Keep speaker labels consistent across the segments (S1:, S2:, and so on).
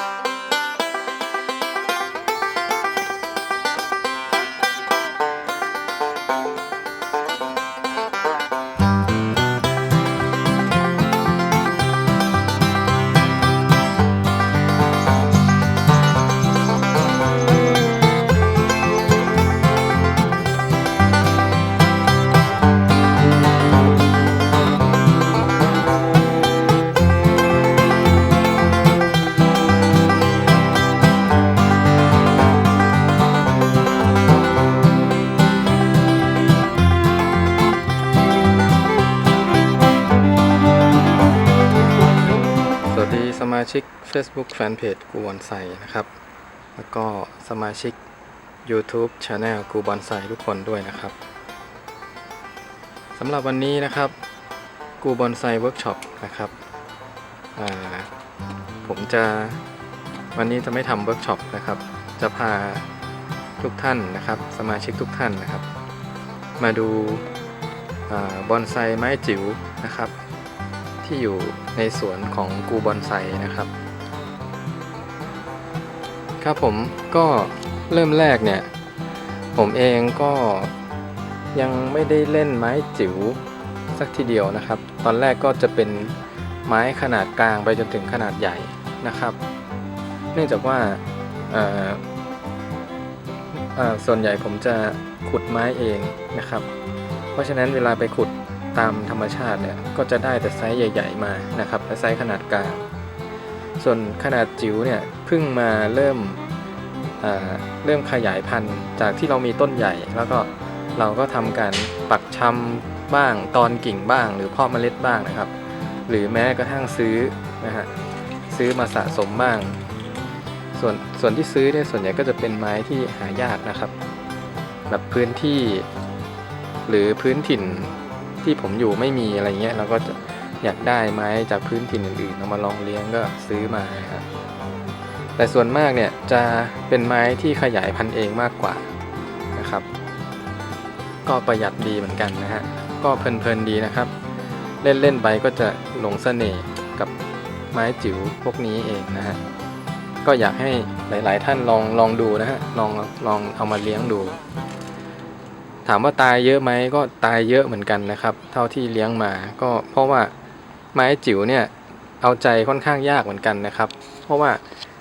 S1: ส มาชิก Facebook Fanpage กูบอนไซนะครับ แล้วก็สมาชิก YouTube Channel กูบอนไซทุกคนด้วยนะครับสำหรับวันนี้นะครับกูบอนไซเวิร์กช็อปนะครับผมจะวันนี้จะไม่ทำเวิร์กช็อปนะครับ จะพาทุกท่านนะครับ สมาชิกทุกท่านนะครับ มาดูอาบอนไซไม้จิ๋วนะครับ ที่อยู่ในสวนของกูบอนไซนะครับ ครับผมก็เริ่มแรกเนี่ย ผมเองก็ยังไม่ได้เล่นไม้จิ๋วสักทีเดียวนะครับ ตอนแรกก็จะเป็นไม้ขนาดกลางไปจนถึงขนาดใหญ่นะครับ เนื่องจากว่าส่วนใหญ่ผมจะขุดไม้เองนะครับ เพราะฉะนั้นเวลาไปขุด ตามธรรมชาติเนี่ยก็จะได้แต่ไซส์ใหญ่ ๆ มานะครับและไซส์ขนาดกลาง ส่วนขนาดจิ๋วเนี่ยเพิ่งมาเริ่มเริ่มขยายพันธุ์จากที่เรามีต้นใหญ่ แล้วก็เราก็ทำการปักชำบ้างตอนกิ่งบ้าง หรือเพาะเมล็ดบ้างนะครับ หรือแม้กระทั่งซื้อนะฮะซื้อมาสะสมบ้าง ส่วนส่วนที่ซื้อเนี่ยส่วนใหญ่ก็จะเป็นไม้ที่หายากนะครับ แบบพื้นที่ หรือพื้นถิ่น ที่ผมอยู่ไม่มีอะไรเงี้ยเราก็จะอยากได้ไม้จากพื้นถิ่นอื่นๆเอามาลองเลี้ยงก็ซื้อมาครับแต่ส่วนมากเนี่ยจะเป็นไม้ที่ขยายพันธุ์เองมากกว่านะครับ ก็ประหยัดดีเหมือนกันนะฮะก็เพลินๆดีนะครับ เล่นๆไปก็จะหลงเสน่ห์กับไม้จิ๋วพวกนี้เองนะฮะก็อยากให้หลายๆท่านลองลองดูนะฮะลองลองเอามาเลี้ยงดู ถามว่าตายเยอะไหมก็ตายเยอะเหมือนกันนะครับ เท่าที่เลี้ยงมา ก็เพราะว่าไม้จิ๋วเนี่ยเอาใจค่อนข้างยากเหมือนกันนะครับ เพราะว่า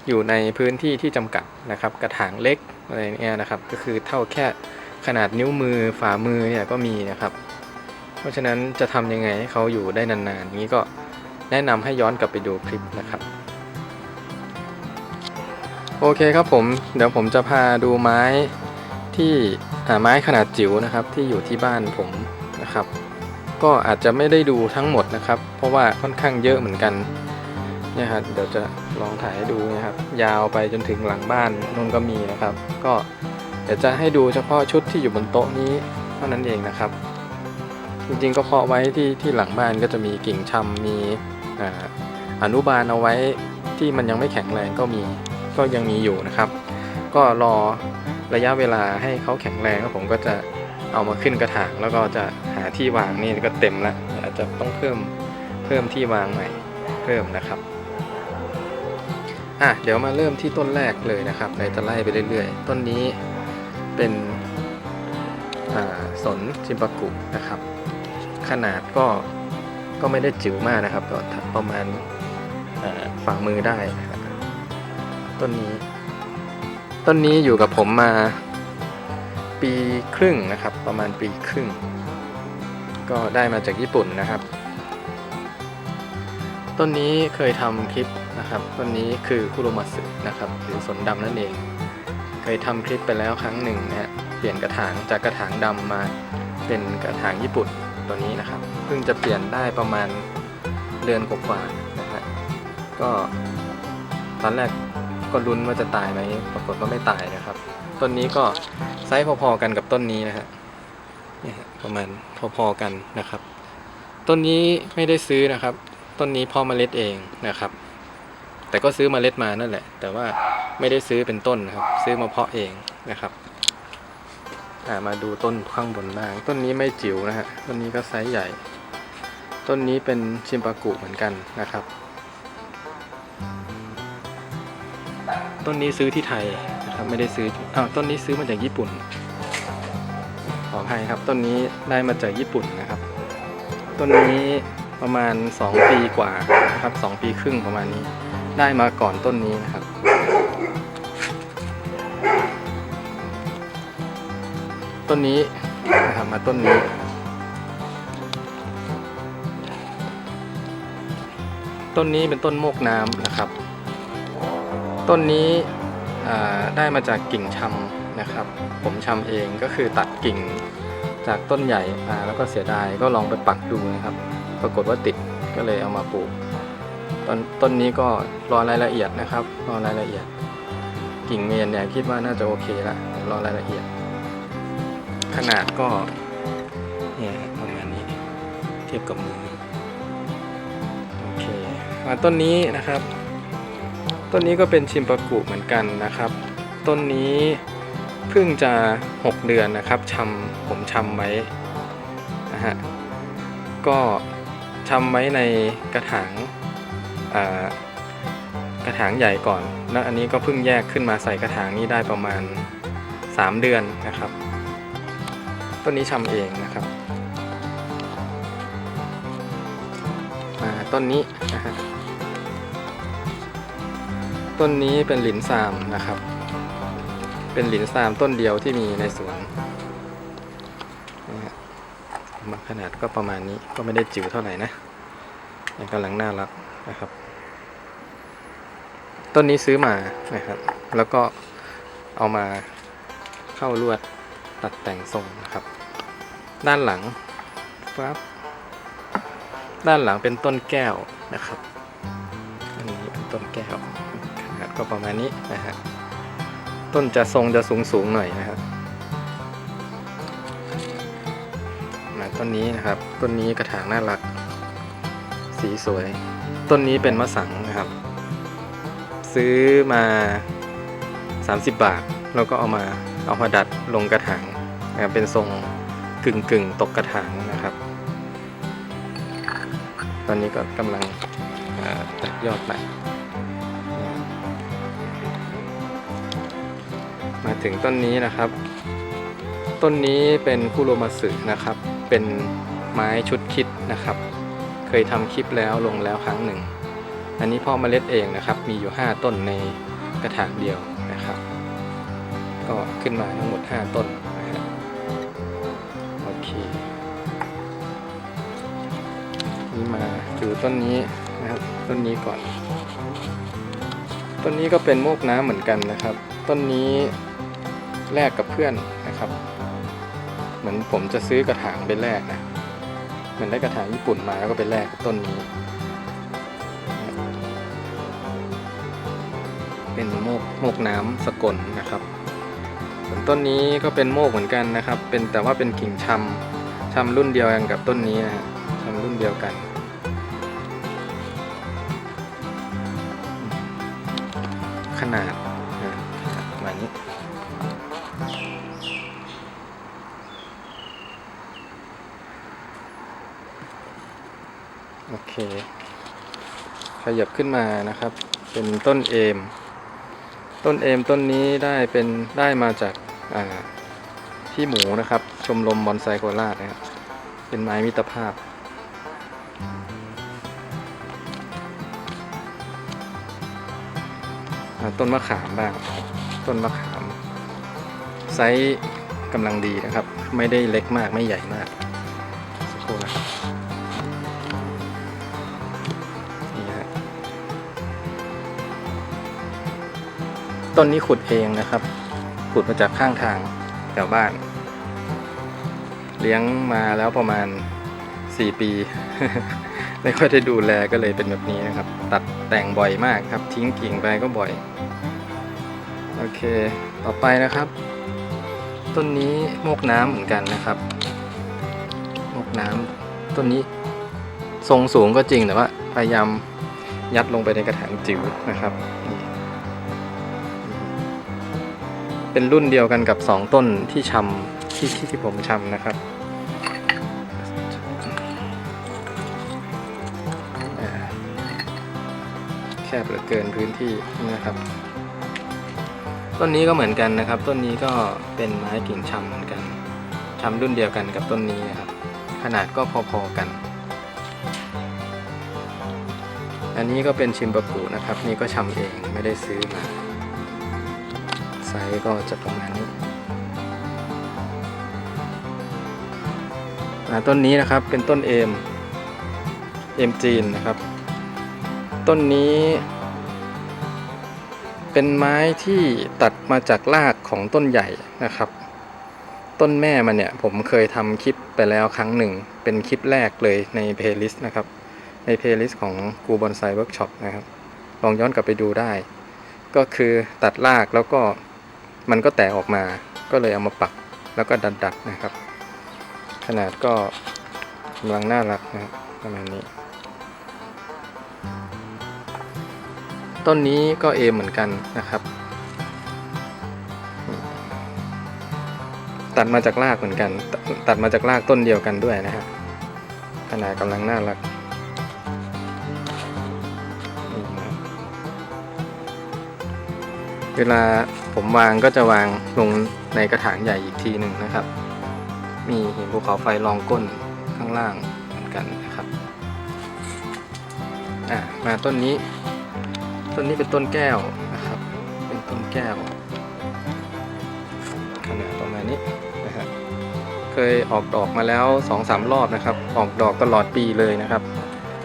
S1: อยู่ในพื้นที่ที่จำกัดนะครับ กระถางเล็กอะไรเนี่ยนะครับ ก็คือเท่าแค่ขนาดนิ้วมือฝ่ามือเนี่ยก็มีนะครับ เพราะฉะนั้นจะทำยังไงให้เขาอยู่ได้นานๆนี้ก็แนะนำให้ย้อนกลับไปดูคลิปนะครับโอเคครับผม เดี๋ยวผมจะพาดูไม้ ที่อ่าไม้ขนาดจิ๋วนะครับที่อยู่ที่บ้านผมนะครับ ก็อาจจะไม่ได้ดูทั้งหมดนะครับ เพราะว่าค่อนข้างเยอะเหมือนกันเนี่ยครับเดี๋ยวจะลองถ่ายให้ดูนะครับ ยาวไปจนถึงหลังบ้านนู่นก็มีนะครับ ก็เดี๋ยวจะให้ดูเฉพาะชุดที่อยู่บนโต๊ะนี้เท่านั้นเองนะครับ จริงๆก็เพาะไว้ที่ที่หลังบ้านก็จะมีกิ่งชำมีอนุบาลเอาไว้ที่มันยังไม่แข็งแรงก็มีก็ยังมีอยู่นะครับ ก็รอ ระยะเวลาให้เขาแข็งแรงแล้วผมก็จะเอามาขึ้นกระถางแล้วก็จะหาที่วางนี่ก็เต็มละอาจจะต้องเพิ่มเพิ่มที่วางใหม่เพิ่มนะครับอะเดี๋ยวมาเริ่มที่ต้นแรกเลยนะครับเดี๋ยวจะไล่ไปเรื่อยๆ ต้นนี้เป็นสนชิมปากุนะครับ ขนาดก็ก็ไม่ได้จิ๋วมากนะครับก็ประมาณฝ่ามือได้นะครับต้นนี้ ต้นนี้อยู่กับผมมาปีครึ่งนะครับ ประมาณปีครึ่ง ก็ได้มาจากญี่ปุ่นนะครับ ต้นนี้เคยทำคลิปนะครับต้นนี้คือคุโรมัสึนะครับ หรือสนดำนั่นเอง เคยทำคลิปไปแล้วครั้งหนึ่งนะฮะเปลี่ยนกระถางจากกระถางดำมาเป็นกระถางญี่ปุ่นตัวนี้นะครับ เพิ่งจะเปลี่ยนได้ประมาณเดือนกว่าๆนะฮะก็ตอนแรก ก็ลุ้นว่าจะตายไหมปรากฏว่าไม่ตายนะครับ ต้นนี้ก็ไซส์พอๆกันกับต้นนี้นะฮะนี่ฮะประมาณพอๆกันนะครับ ต้นนี้ไม่ได้ซื้อนะครับ ต้นนี้พาะเมล็ดเองนะครับ แต่ก็ซื้อเมล็ดมานั่นแหละ แต่ว่าไม่ได้ซื้อเป็นต้นนะครับ ซื้อมาเพาะเองนะครับมาดูต้นข้างบนบ้าง ต้นนี้ไม่จิ๋วนะฮะ ต้นนี้ก็ไซส์ใหญ่ ต้นนี้เป็นชิมปากุเหมือนกันนะครับ ต้นนี้ซื้อที่ไทยนะครับไม่ได้ซื้ออ้าวต้นนี้ซื้อมาจากญี่ปุ่น ขออภัยครับต้นนี้ได้มาจากญี่ปุ่นนะครับ ต้นนี้ประมาณ 2 ปีกว่านะครับ2ปีครึ่งประมาณนี้ ได้มาก่อนต้นนี้นะครับต้นนี้นะครับมาต้นนี้ ต้นนี้เป็นต้นโมกน้ำนะครับ ต้นนี้ได้มาจากกิ่งชำนะครับ ผมชำเองก็คือตัดกิ่งจากต้นใหญ่มาแล้วก็เสียดายก็ลองไปปักดูนะครับ ปรากฏว่าติดก็เลยเอามาปลูกต้นต้นนี้ก็รอรายละเอียดนะครับ รอรายละเอียด กิ่งเมนเนี่ยคิดว่าน่าจะโอเคละรอรายละเอียด ขนาดก็เนี่ยประมาณนี้เทียบกับมือโอเคมาต้นนี้นะครับ ต้นนี้ก็เป็นชิมปากุเหมือนกันนะครับ ต้นนี้เพิ่งจะ 6 เดือนนะครับชำผมชำไว้นะฮะก็ชำไว้ในกระถางกระถางใหญ่ก่อน แล้วอันนี้ก็เพิ่งแยกขึ้นมาใส่กระถางนี้ได้ประมาณ 3 เดือนนะครับ ต้นนี้ชำเองนะครับต้นนี้นะฮะ ต้นนี้เป็นหลินซามนะครับ เป็นหลินซามต้นเดียวที่มีในสวนนะฮะมาขนาดก็ประมาณนี้ก็ไม่ได้จิ๋วเท่าไหร่นะยังกำลังน่ารักนะครับ ต้นนี้ซื้อมานะครับ แล้วก็เอามาเข้าลวดตัดแต่งทรงนะครับ ด้านหลังปั๊บด้านหลังเป็นต้นแก้วนะครับ ก็ประมาณนี้นะฮะต้นจะทรงจะสูงสูงหน่อยนะครับมาต้นนี้นะครับ ต้นนี้กระถางน่ารัก สีสวย ต้นนี้เป็นมะสังนะครับ ซื้อมา 30 บาท แล้วก็เอามาเอามาดัดลงกระถางนะครับเป็นทรงกึ่งกึ่งตกกระถางนะครับ ตอนนี้ก็กำลังตัดยอดใหม่ มาถึงต้นนี้นะครับ ต้นนี้เป็นคุโรมาสึนะครับ เป็นไม้ชุดคิดนะครับ เคยทำคลิปแล้วลงแล้วครั้งหนึ่ง อันนี้พ่อเมล็ดเองนะครับ มีอยู่ 5 ต้นในกระถางเดียวนะครับ ก็ขึ้นมาทั้งหมด 5 ต้นนะฮะโอเคนี่มาดูต้นนี้นะครับต้นนี้ก่อน ต้นนี้ก็เป็นโมกน้ำเหมือนกันนะครับ ต้นนี้ แลกกับเพื่อนนะครับ เหมือนผมจะซื้อกระถางไปแลกนะเหมือนได้กระถางญี่ปุ่นมาแล้วก็ไปแลกต้นนี้ เป็นโมกโมกน้ำสกลนะครับส่วนต้นนี้ก็เป็นโมกเหมือนกันนะครับ เป็นแต่ว่าเป็นกิ่งชำชำรุ่นเดียวกันกับต้นนี้นะฮะชำรุ่นเดียวกันขนาด ยับขึ้นมานะครับ เป็นต้นเอม ต้นเอมต้นนี้ได้เป็นได้มาจากาพี่หมูนะครับ ชมรมบอนไซโคราชนะครับเป็นไม้มิตรภาพ ต้นมะขามบ้าง ต้นมะขาม ไซส์กำลังดีนะครับ ไม่ได้เล็กมากไม่ใหญ่มาก ต้นนี้ขุดเองนะครับ ขุดมาจากข้างทางแถวบ้าน เลี้ยงมาแล้วประมาณ 4 ปี ไม่ค่อยได้ดูแลก็เลยเป็นแบบนี้นะครับ ตัดแต่งบ่อยมากครับ ทิ้งกิ่งไปก็บ่อย โอเค ต่อไปนะครับ ต้นนี้โมกน้ำเหมือนกันนะครับ โมกน้ำต้นนี้ทรงสูงก็จริงแต่ว่าพยายามยัดลงไปในกระถางจิ๋วนะครับนี่ เป็นรุ่นเดียวกันกับ 2 ต้นที่ชำที่ที่ที่ผมชำนะครับแคบเหลือเกินพื้นที่นะครับ ต้นนี้ก็เหมือนกันนะครับ ต้นนี้ก็เป็นไม้กิ่งชำเหมือนกันชำรุ่นเดียวกันกับต้นนี้นะครับ ขนาดก็พอๆกัน อันนี้ก็เป็นชิมบากุนะครับ นี่ก็ชำเองไม่ได้ซื้อมา ไซส์ก็จะประมาณนี้ต้นนี้นะครับเป็นต้นเอมเอมจีนนะครับ ต้นนี้ เป็นไม้ที่ตัดมาจากรากของต้นใหญ่นะครับ ต้นแม่มันเนี่ยผมเคยทำคลิปไปแล้วครั้งหนึ่ง เป็นคลิปแรกเลยในเพลย์ลิสต์นะครับ ในเพลย์ลิสต์ของกูบอนไซเวิร์กช็อปนะครับ ลองย้อนกลับไปดูได้ ก็คือตัดรากแล้วก็ มันก็แตกออกมาก็เลยเอามาปักแล้วก็ดัดดัดนะครับ ขนาดก็กำลังน่ารักนะครับประมาณนี้ ต้นนี้ก็เอเหมือนกันนะครับ ตัดมาจากรากเหมือนกันตตัดมาจากรากต้นเดียวกันด้วยนะฮะขนาดกำลังน่ารัก เวลาผมวางก็จะวางลงในกระถางใหญ่อีกทีหนึ่งนะครับ มีหินภูเขาไฟรองก้นข้างล่างเหมือนกันนะครับอะมาต้นนี้ ต้นนี้เป็นต้นแก้วนะครับ เป็นต้นแก้วขนาดประมาณนี้นะครับเคยออกดอกมาแล้ว2องสามรอบนะครับ ออกดอกตลอดปีเลยนะครับ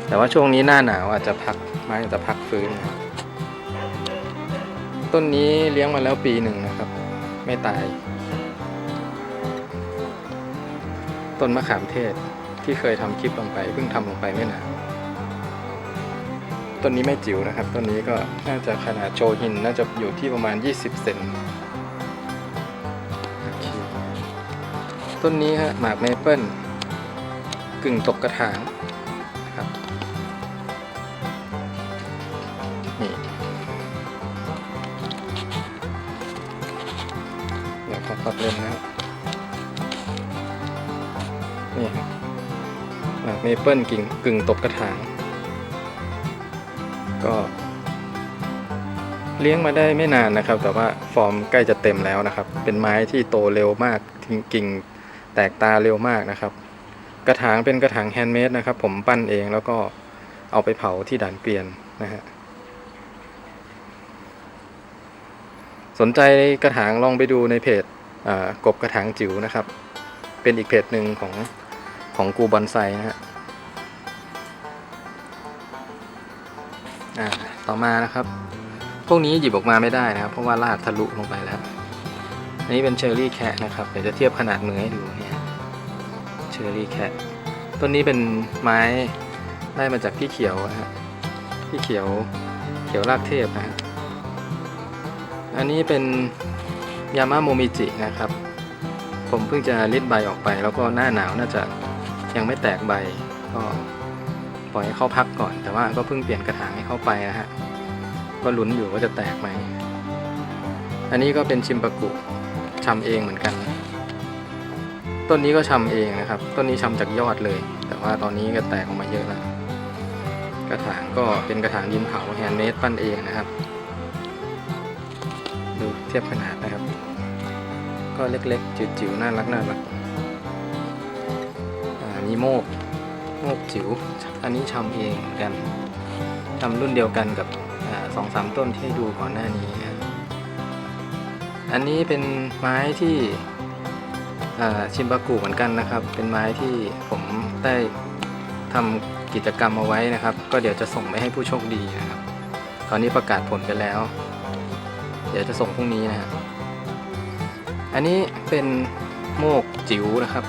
S1: แต่ว่าช่วงนี้หน้าหนาวอาจจะพักไม้อาจจะพักฟื้นนะครับ ต้นนี้เลี้ยงมาแล้วปีหนึ่งนะครับ ไม่ตาย ต้นมะขามเทศที่เคยทำคลิปลงไปเพิ่งทำลงไปไม่นานต้นนี้ไม่จิ๋วนะครับต้นนี้ก็น่าจะขนาดโชหินน่าจะอยู่ที่ประมาณ 20 เซนต้นนี้ฮะหมากเมเปิลกึ่งตกกระถางนะครับนี่ เดี๋ยวขอปัดเลนนะครับนี่ครับหมากเมเปิลกิ่งกึ่งตกกระถาง ก็เลี้ยงมาได้ไม่นานนะครับ แต่ว่าฟอร์มใกล้จะเต็มแล้วนะครับ เป็นไม้ที่โตเร็วมากกิ่งแตกตาเร็วมากนะครับ กระถางเป็นกระถางแฮนด์เมดนะครับ ผมปั้นเองแล้วก็เอาไปเผาที่ด่านเกวียนนะฮะสนใจกระถางลองไปดูในเพจ กบกระถางจิ๋วนะครับ เป็นอีกเพจหนึ่งของของกูบอนไซนะฮะต่อมานะครับ พวกนี้หยิบออกมาไม่ได้นะครับ เพราะว่าลากทะลุลงไปแล้วอันนี้เป็นเชอร์รี่แคะนะครับ เดี๋ยวจะเทียบขนาดมือให้ดูเนี่ยเชอร์รี่แคะต้นนี้เป็นไม้ได้มาจากพี่เขียวนะฮะพี่เขียวเขียวรากเทพนะฮะอันนี้เป็น ยามาโมมิจินะครับ ผมเพิ่งจะริดใบออกไป แล้วก็หน้าหนาวน่าจะยังไม่แตกใบ ก็ปล่อยให้เขาพักก่อน แต่ว่าก็เพิ่งเปลี่ยนกระถางให้เข้าไปนะฮะ ก็ลุ้นอยู่ว่าจะแตกไหม อันนี้ก็เป็นชิมปากุชำเองเหมือนกัน ต้นนี้ก็ชำเองนะครับ ต้นนี้ชำจากยอดเลย แต่ว่าตอนนี้ก็แตกออกมาเยอะแล้ว กระถางก็เป็นกระถางดินเผาแฮนด์เมดปั้นเองนะครับ ดูเทียบขนาดนะครับ ก็เล็กๆ จิ๋วๆ น่ารักน่ารักอ่านี่โมก โมกจิ๋ว อันนี้ชำเองเหมือนกันทำรุ่นเดียวกันกับสองสามต้นที่ดูก่อนหน้านี้นะอันนี้เป็นไม้ที่ชิมบากุเหมือนกันนะครับ เป็นไม้ที่ผมได้ทำกิจกรรมเอาไว้นะครับ ก็เดี๋ยวจะส่งไปให้ผู้โชคดีนะครับ ตอนนี้ประกาศผลไปแล้ว เดี๋ยวจะส่งพรุ่งนี้นะฮะ อันนี้เป็นโมกจิ๋วนะครับ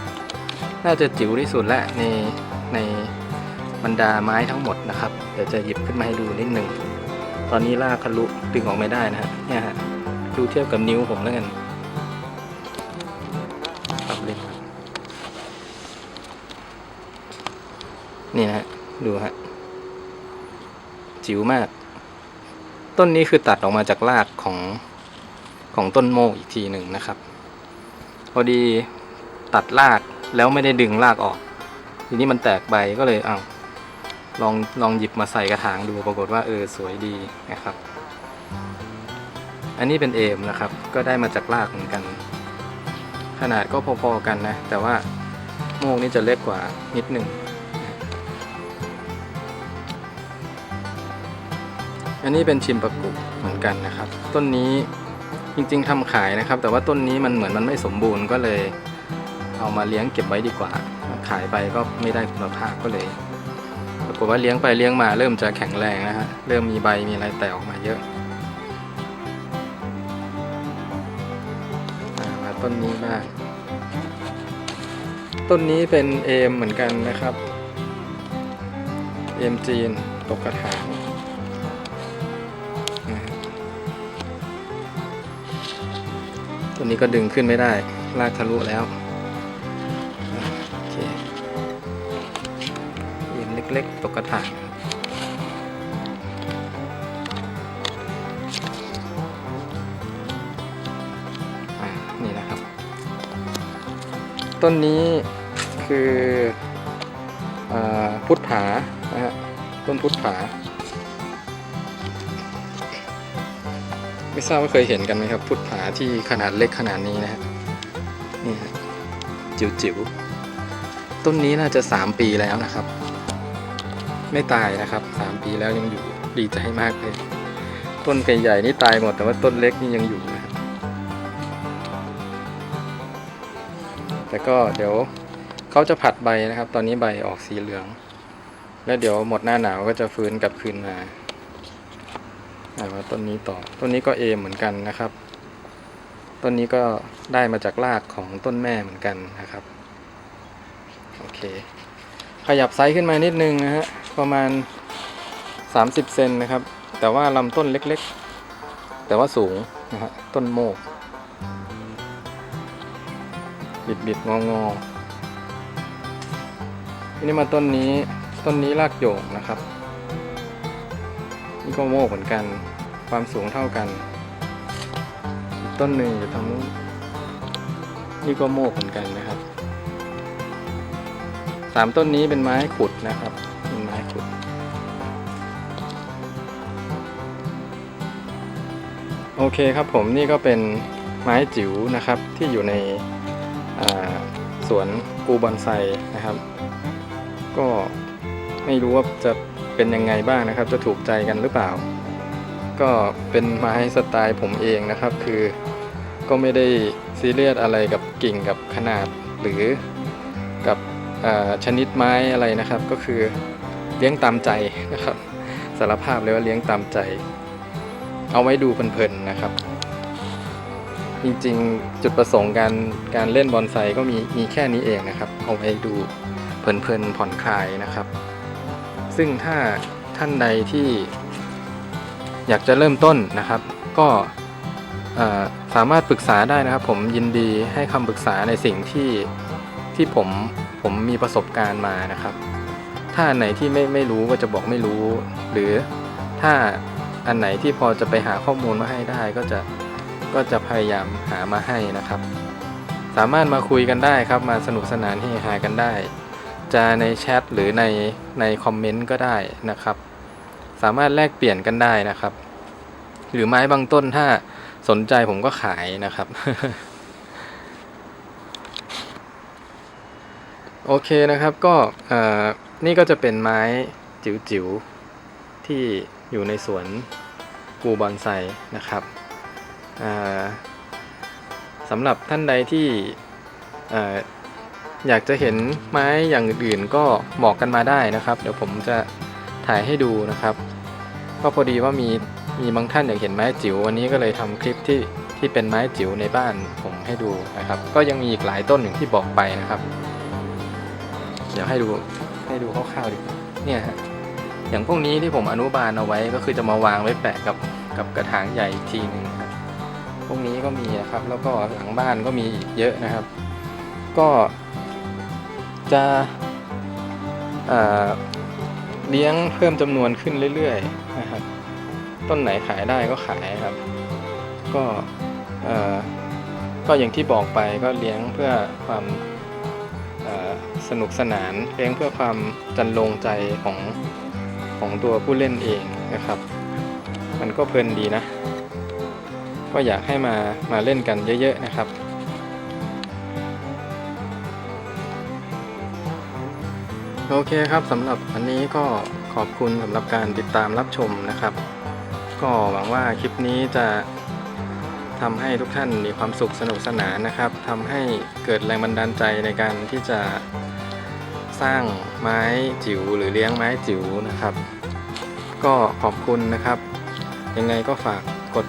S1: น่าจะจิ๋วที่สุดและในในบรรดาไม้ทั้งหมดนะครับ เดี๋ยวจะหยิบขึ้นมาให้ดูนิดหนึ่ง ตอนนี้ลากทะลุดึงออกไม่ได้นะฮะ เนี่ยฮะ ดูเทียบกับนิ้วผมแล้วกันปรับเล่นนี่นะฮะ ดูฮะ จิ๋วมาก ต้นนี้คือตัดออกมาจากรากของของต้นโมกอีกทีหนึ่งนะครับ พอดีตัดรากแล้วไม่ได้ดึงรากออก ทีนี้มันแตกใบก็เลยเอา้าลองลองหยิบมาใส่กระถางดูปรากฏว่าเออสวยดีนะครับ อันนี้เป็นเอมนะครับ ก็ได้มาจากรากเหมือนกัน ขนาดก็พอๆกันนะ แต่ว่าโมกนี่จะเล็กกว่านิดหนึ่งอันนี้เป็นชิมปะกุเหมือนกันนะครับ ต้นนี้ จริงๆทำขายนะครับ แต่ว่าต้นนี้มันเหมือนมันไม่สมบูรณ์ก็เลย เอามาเลี้ยงเก็บไว้ดีกว่า ขายไปก็ไม่ได้คุณภาพก็เลยปรากฏว่าเลี้ยงไปเลี้ยงมาเริ่มจะแข็งแรงนะฮะเริ่มมีใบมีอะไรแตกออกมาเยอะอ่ามาต้นนี้บ้างต้นนี้เป็นเอมเหมือนกันนะครับเอมจีนตกกระถาง ต้นนี้ก็ดึงขึ้นไม่ได้ ลากทะลุแล้วโอเคยินเล็กๆ ตกกระถางอ่านี่นะครับ ต้นนี้คืออาพุทธานะฮะต้นพุทธา ทราบว่าเคยเห็นกันไหมครับ พุทธาที่ขนาดเล็กขนาดนี้นะฮะนี่ฮะจิ๋วๆต้นนี้น่าจะ 3 ปีแล้วนะครับ ไม่ตายนะครับ 3 ปีแล้วยังอยู่ดีใจมากเลย ต้นใหญ่ๆนี่ตายหมดแต่ว่าต้นเล็กนี่ยังอยู่นะครับ แต่ก็เดี๋ยวเขาจะผัดใบนะครับ ตอนนี้ใบออกสีเหลือง แล้วเดี๋ยวหมดหน้าหนาวก็จะฟื้นกลับคืนมา มาต้นนี้ต่อต้นนี้ก็เอเหมือนกันนะครับ ต้นนี้ก็ได้มาจากรากของต้นแม่เหมือนกันนะครับ โอเค ขยับไซส์ขึ้นมานิดนึงนะฮะ ประมาณ 30 เซนนะครับ แต่ว่าลำต้นเล็กๆ แต่ว่าสูงนะฮะ ต้นโมก บิดบิดงองอทีนี้มาต้นนี้ ต้นนี้รากโยงนะครับ นี่ก็โมกเหมือนกัน ความสูงเท่ากัน ต้นหนึ่งอยู่ทางนู้นนี่ก็โมกเหมือนกันนะครับสามต้นนี้เป็นไม้ขุดนะครับ เป็นไม้ขุด โอเคครับผมนี่ก็เป็นไม้จิ๋วนะครับที่อยู่ในสวนกูบอนไซนะครับ ก็ไม่รู้ว่าจะ เป็นยังไงบ้างนะครับ จะถูกใจกันหรือเปล่า ก็เป็นไม้สไตล์ผมเองนะครับ คือก็ไม่ได้ซีเรียสอะไรกับกิ่งกับขนาดหรือกับชนิดไม้อะไรนะครับ ก็คือเลี้ยงตามใจนะครับสารภาพเลยว่าเลี้ยงตามใจ เอาไว้ดูเพลินๆนะครับ จริงๆจุดประสงค์การการเล่นบอนไซก็มีมีแค่นี้เองนะครับ เอาไว้ดูเพลินๆผ่อนคลายนะครับ ซึ่งถ้าท่านใดที่อยากจะเริ่มต้นนะครับ ก็สามารถปรึกษาได้นะครับ ผมยินดีให้คำปรึกษาในสิ่งที่ที่ผมผมมีประสบการณ์มานะครับ ถ้าอันไหนที่ไม่ไม่รู้ก็จะบอกไม่รู้ หรือถ้าอันไหนที่พอจะไปหาข้อมูลมาให้ได้ก็จะก็จะพยายามหามาให้นะครับ สามารถมาคุยกันได้ครับ มาสนุกสนานให้หากันได้ จะในแชทหรือในในคอมเมนต์ก็ได้นะครับ สามารถแลกเปลี่ยนกันได้นะครับ หรือไม้บางต้นถ้าสนใจผมก็ขายนะครับ โอเคนะครับก็นี่ก็จะเป็นไม้จิ๋วๆ ที่อยู่ในสวนกูบอนไซนะครับสำหรับท่านใดที่ อยากจะเห็นไม้อย่างอื่นก็บอกกันมาได้นะครับ เดี๋ยวผมจะถ่ายให้ดูนะครับ ก็พอดีว่ามีมีบางท่านอยากเห็นไม้จิ๋ววันนี้ก็เลยทำคลิปที่ที่เป็นไม้จิ๋วในบ้านผมให้ดูนะครับ ก็ยังมีอีกหลายต้นอย่างที่บอกไปนะครับ เดี๋ยวให้ดูให้ดูคร่าวๆดีกว่าเนี่ยฮะอย่างพวกนี้ที่ผมอนุบาลเอาไว้ก็คือจะมาวางไว้แปะกับกับกระถางใหญ่อีกทีหนึ่งครับ พวกนี้ก็มีนะครับ แล้วก็หลังบ้านก็มีอีกเยอะนะครับ ก็ จะเลี้ยงเพิ่มจำนวนขึ้นเรื่อยๆนะครับ ต้นไหนขายได้ก็ขายครับ ก็ก็อย่างที่บอกไปก็เลี้ยงเพื่อความสนุกสนานเลี้ยงเพื่อความจันลงใจของของตัวผู้เล่นเองนะครับ มันก็เพลินดีนะ ก็อยากให้มามาเล่นกันเยอะ ๆ นะครับ โอเคครับสำหรับวันนี้ก็ขอบคุณสำหรับการติดตามรับชมนะครับ ก็หวังว่าคลิปนี้จะทำให้ทุกท่านมีความสุขสนุกสนานนะครับทำให้เกิดแรงบันดาลใจในการที่จะสร้างไม้จิ๋วหรือเลี้ยงไม้จิ๋วนะครับ ก็ขอบคุณนะครับ ยังไงก็ฝากกด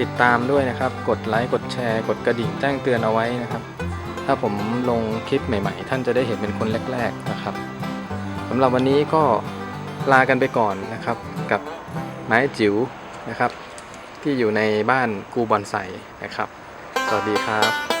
S1: ติดตามด้วยนะครับ กดไลค์กดแชร์ กดกระดิ่งแจ้งเตือนเอาไว้นะครับ ถ้าผมลงคลิปใหม่ๆ ท่านจะได้เห็นเป็นคนแรกๆนะครับสำหรับวันนี้ก็ลากันไปก่อนนะครับ กับไม้จิ๋วนะครับ ที่อยู่ในบ้านกูบอนไซนะครับ สวัสดีครับ